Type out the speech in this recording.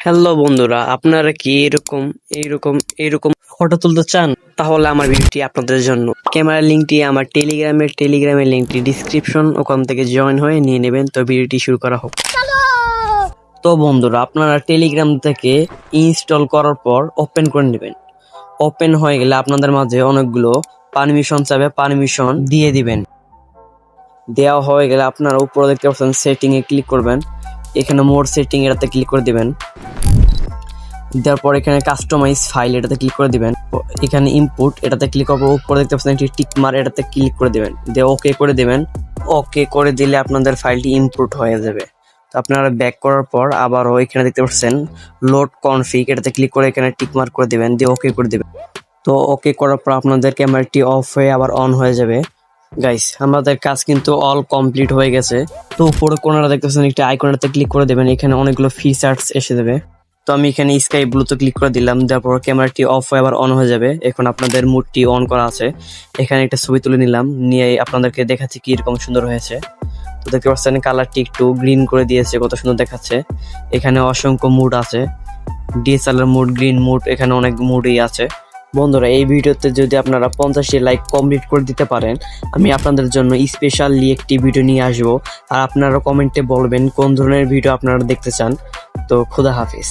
Hello বন্ধুরা, আপনারা কি এরকম, এইরকম এইরকম ফটো তুলতে চান? তাহলে আমার ভিডিওটি আপনাদের জন্য। ক্যামেরার লিঙ্কটি আমার টেলিগ্রামের টেলিগ্রামের লিঙ্কটি ডিসক্রিপশন ওখান থেকে জয়েন হয়ে নিয়ে নেবেন। তো ভিডিওটি শুরু করা হোক। তো বন্ধুরা, আপনারা টেলিগ্রাম থেকে ইনস্টল করার পর ওপেন করে নেবেন। ওপেন হয়ে গেলে আপনাদের মাঝে অনেকগুলো পারমিশন চাবে, পারমিশন দিয়ে দিবেন। দেওয়া হয়ে গেলে আপনারা উপরে দেখতে পাচ্ছেন সেটিং এ ক্লিক করবেন। এখানে মোর সেটিং এটাতে ক্লিক করে দিবেন। দেওয়ার পর এখানে কাস্টমাইজ ফাইল এটাতে ক্লিক করে দিবেন। এখানে ইনপুট এটাতে ক্লিক করার উপরে দেখতে পাচ্ছেন একটি টিক মার এটাতে ক্লিক করে দিবেন। দিয়ে ওকে করে দিবেন। ওকে করে দিলে আপনাদের ফাইলটি ইনপুট হয়ে যাবে। তো আপনারা ব্যাক করার পর আবারও এখানে দেখতে পাচ্ছেন লোড কনফিগ এটাতে ক্লিক করে এখানে টিক মার্ক করে দিবেন, দিয়ে ওকে করে দিবেন। তো ওকে করার পর আপনাদের ক্যামেরাটি অফ হয়ে আবার অন হয়ে যাবে। গাইস আমাদের কাজ কিন্তু অল কমপ্লিট হয়ে গেছে। তো উপরে কোনারা দেখতেছেন একটা আইকনটাতে ক্লিক করে দেবেন। এখানে অনেকগুলো ফিচার্স এসে যাবে তো আমি এখানে স্কাই ব্লুতে ক্লিক করে দিলাম। তারপর ক্যামেরাটি অফ হয়ে আবার অন হয়ে যাবে। এখন আপনাদের মুডটি অন করা আছে। এখানে একটা ছবি তুলে নিলাম। নিয়ে আপনাদেরকে দেখাচ্ছি কি এরকম সুন্দর হয়েছে। তো দেখতে পাচ্ছেন কালারটি একটু গ্রিন করে দিয়েছে, কত সুন্দর দেখাচ্ছে। এখানে অসংখ্য মুড আছে। ডিএসএলআর মুড গ্রিন মুড এখানে অনেক মুডই আছে। বন্ধুরা, এই ভিডিওতে যদি আপনারা পঞ্চাশটি লাইক কমপ্লিট করে দিতে পারেন, আমি আপনাদের জন্য স্পেশালি একটি ভিডিও নিয়ে আসব। আর আপনারা কমেন্টে বলবেন কোন ধরনের ভিডিও আপনারা দেখতে চান। তো খুদা হাফিজ।